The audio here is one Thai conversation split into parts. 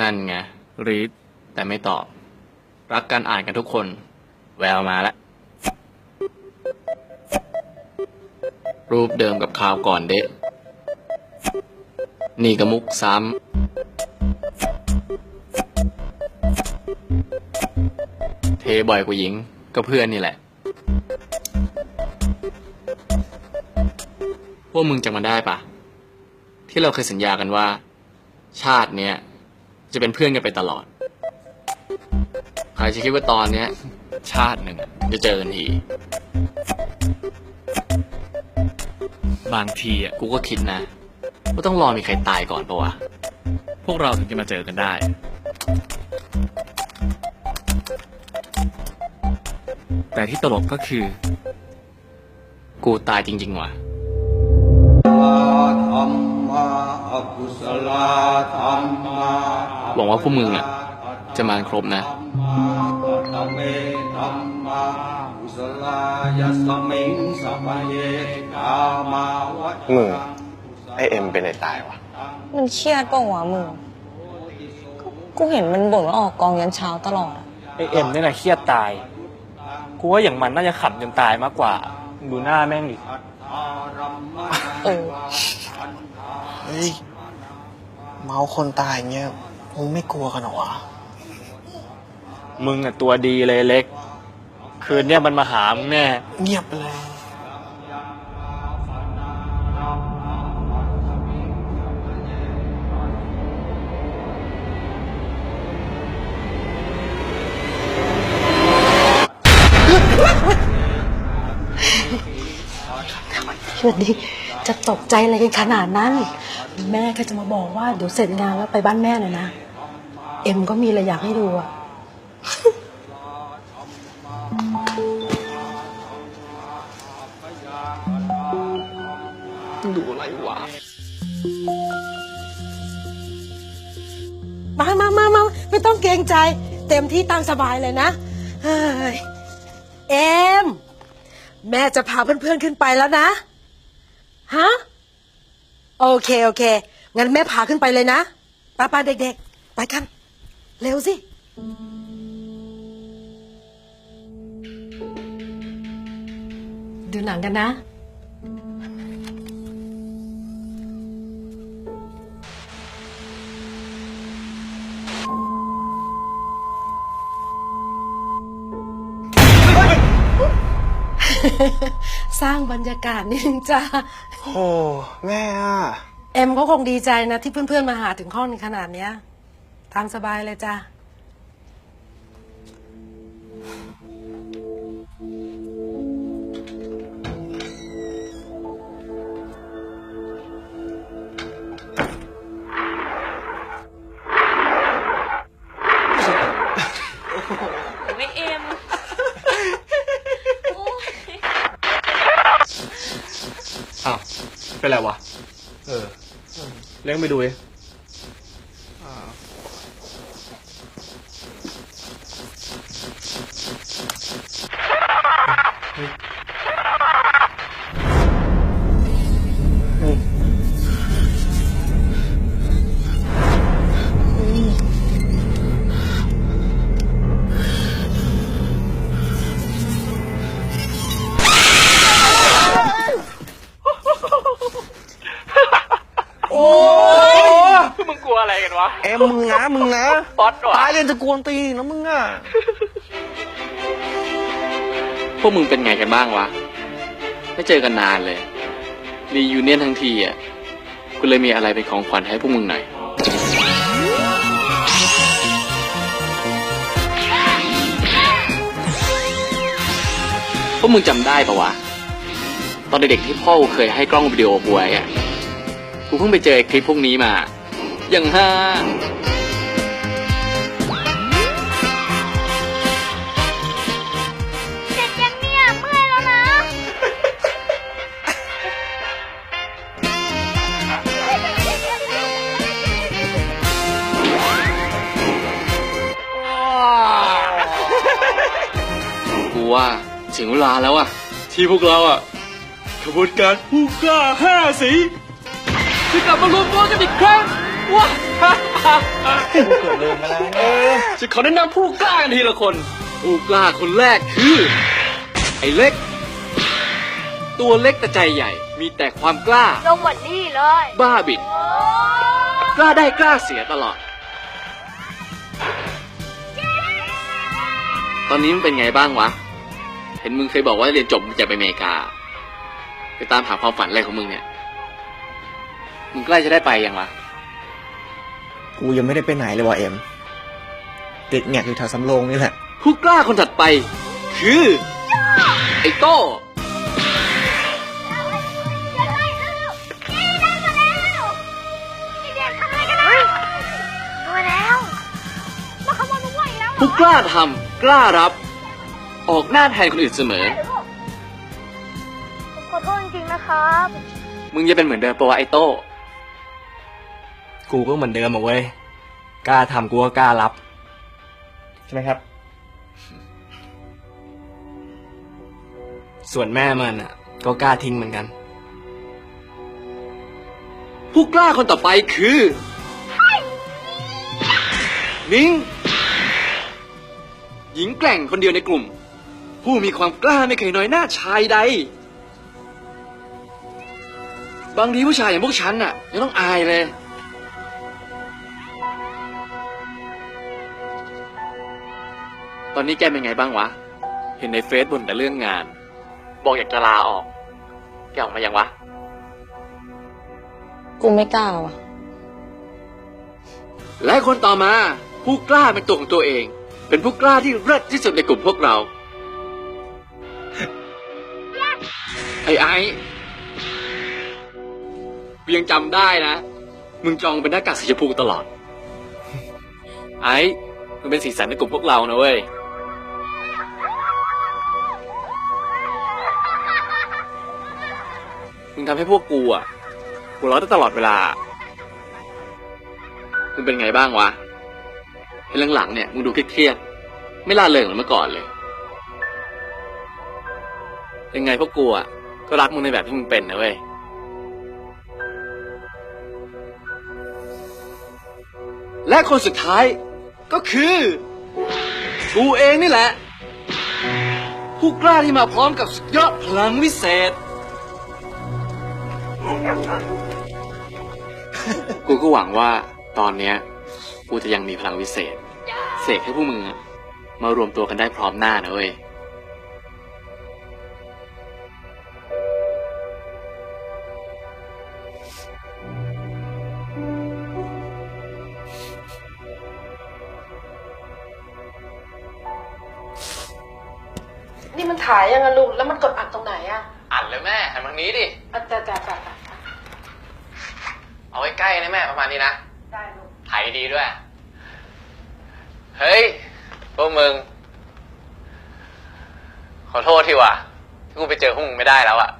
นั่นไงรีดแต่ไม่ตอบ รักการอ่านกันทุกคน แววมาแล้วรูปเดิมกับข่าวก่อนเดะนี่ก็มุกซ้ำ เทบ่อยกว่าหญิงก็เพื่อนนี่แหละ พวกมึงจำมันได้ปะ ที่เราเคยสัญญากันว่า ชาติเนี้ย จะเป็นเพื่อนกันไปตลอด ใครจะคิดว่าตอนเนี้ย ชาติหนึ่งจะเจอกันทีบางทีอะกูก็คิดนะว่าต้องรอมีใครตายก่อนปะวะ พวกเราถึงจะมาเจอกันได้ แต่ที่ตลกก็คือ กูตายจริง ๆ ว่ะ ธรรมะอกุศลธรรมะ หวังว่าพวกมึงอะ จะมาครบนะธรรมเมธรรมะกุศลยัสมิงสัพเพกามาวะมึงไอเอ็มเป็นไอตายวะมันเครียดเปล่าวะมึงก็กูเห็นมันบ่นว่าออกกองยันเช้าตลอดอะไอเอ็มเนี่ยนะเครียดตาย กูว่าอย่างมันน่าจะขำจนตายมากกว่า ดูหน้าแม่งดิเออเฮ้ยเมาคนตายเงี้ย มึงไม่กลัวกันเหรอวะมึงอะตัวดีเลยเล็ก คืนเนี่ยมันมาหามึงแน่ เงียบไปเลยเชื่อดิ จะตกใจอะไรกันขนาดนั้น แม่ก็จะมาบอกว่าเดี๋ยวเสร็จงานแล้วไปบ้านแม่น่ะนะ เอ็มก็มีอะไรอยากให้ดูอะดูอะไรวะ มามามามาไม่ต้องเกรงใจ เต็มที่ตามสบายเลยนะ เฮ้ย เอ็ม แม่จะพาเพื่อนๆขึ้นไปแล้วนะ ฮะ โอเค โอเค งั้นแม่พาขึ้นไปเลยนะป้าป้าเด็กๆ ไปกัน เร็วสิ ดูหนังกันนะ สร้างบรรยากาศนิดนึงจ้าโอ้แม่อะเอ็มก็คงดีใจนะที่เพื่อนๆมาหาถึงห้องขนาดเนี้ยตามสบายเลยจ้า เป็นไรวะ เออ เลี้ยงไปดูเอง มมึงนะมึงนะป๊อตวะตายเรียนจะกวนตีนนะมึงอะพวกมึงเป็นไงกันบ้างวะ ไม่เจอกันนานเลยรียูเนียนทั้งทีอะกูเลยมีอะไรเป็นของขวัญให้พวกมึงหน่อยพวกมึงจำได้ปะวะ ตอนเด็กๆที่พ่อกูเคยให้กล้องวิดีโอกูไว้อะกูเพิ่งไปเจอไอ้คลิปพวกนี้มา อย่างห้าเสร็จยังเนี่ยเมื่อยแล้วนะ กูว่าถึงเวลาแล้วอะที่พวกเราอะขบวนการผู้กล้าห้าสีจะกลับมารวมตัวกันอีกครั้ง ว้ากูเกิดลืมไปแล้วเออจะขอแนะนำผู้กล้ากันทีละคน ผู้กล้าคนแรกคือ ไอ้เล็ก ตัวเล็กแต่ใจใหญ่ มีแต่ความกล้า ลงหมดนี่เลย บ้าบิน กล้าได้กล้าเสียตลอด ตอนนี้มันเป็นไงบ้างวะ เห็นมึงเคยบอกว่าเรียนจบมึงจะไปอเมริกา ไปตามหาความฝันอะไรของมึงเนี่ย มึงใกล้จะได้ไปยังวะ กูยังไม่ได้ไปไหนเลยว่ะเอ็ม ติดแงกอยู่แถวสำโรงนี่แหละ ผู้กล้าคนถัดไป คือ ไอ้โต้มาแล้วมาขโมยมะม่วงอีกแล้วเหรอผู้กล้าทำกล้ารับ ออกหน้าแทนคนอื่นเสมอ ผมขอโทษจริงๆนะครับ มึงจะเป็นเหมือนเดิมปะวะไอ้โต้ กูก็เหมือนเดิมอะเว้ย กล้าทำกูก็กล้ารับ ใช่ไหมครับ ส่วนแม่มันอะ ก็กล้าทิ้งเหมือนกัน ผู้กล้าคนต่อไปคือ นิ้งหญิงแกร่งคนเดียวในกลุ่ม ผู้มีความกล้าไม่เคยน้อยหน้าชายใด บางทีผู้ชายอย่างพวกฉันน่ะยังต้องอายเลย อนนี้แกเป็นไงบ้างวะ เห็นในเฟซบ่นแต่เรื่องงาน บอกอยากจะลาออก แกออกมายังวะ กูไม่กล้าว่ะ และคนต่อมา ผู้กล้าเป็นตัวของตัวเอง เป็นผู้กล้าที่เลิศที่สุดในกลุ่มพวกเรา ไอ้ไอ้กูยังจำได้นะ มึงจองเป็นหน้ากากสีชมพูตลอด ไอ้มึงเป็นสีสันในกลุ่มพวกเรานะเว้ย มึงทำให้พวกกูอะหัวเราะได้ตลอดเวลา มึงเป็นไงบ้างวะเห็นหลังๆเนี่ยมึงดูเครียดๆไม่ล่าเริงเหมือนเมื่อก่อนเลย ยังไงพวกกูอะก็รักมึงในแบบที่มึงเป็นนะเว้ยและคนสุดท้ายก็คือ กูเองนี่แหละ ผู้กล้าที่มาพร้อมกับสุดยอดพลังวิเศษ กูก็หวังว่าตอนเนี้ย กูจะยังมีพลังวิเศษ เสกให้พวกมึงอะมารวมตัวกันได้พร้อมหน้านะเว้ยนี่มันถ่ายยังไงลูก แล้วมันกดอัดตรงไหนอะอัดเลยแม่หันทางนี้ดิอะจ้าจ้าจ้าจ้า เอาไว้ใกล้นะแม่ประมาณนี้นะได้ลูกถ่ายดีด้วย เฮ้ยพวกมึง ขอโทษทีว่ะที่กูไปเจอพวกมึงไม่ได้แล้วอะ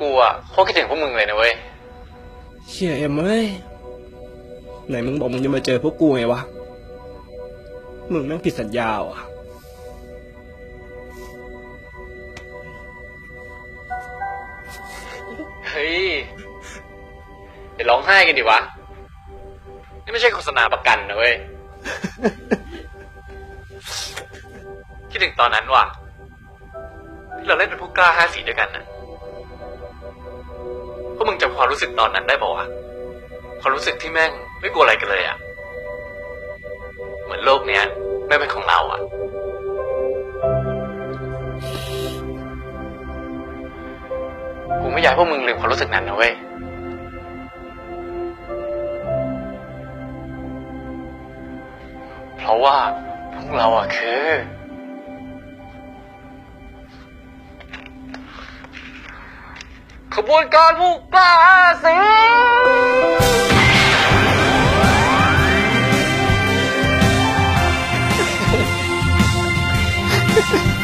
กูอะโคตรคิดถึงพวกมึงเลยนะเว้ย เชี่ยเอ็มเอ้ยไหนมึงบอกมึงจะมาเจอพวกกูไงวะ มึงแม่งผิดสัญญาว่ะ ร้องไห้กันดิวะ นี่ไม่ใช่โฆษณาประกันนะเว้ย คิดถึงตอนนั้นว่ะที่เราเล่นเป็นผู้กล้าห้าสีด้วยกันนะพวกมึงจำความรู้สึกตอนนั้นได้ป่าวะความรู้สึกที่แม่งไม่กลัวอะไรกันเลยอะเหมือนโลกเนี้ยไม่เป็นของเราอะกูไม่อยากให้พวกมึงลืมความรู้สึกนั้นนะเว้ย เพราะว่าพวกเราอะคือ ขบวนการผู้กล้าสิเ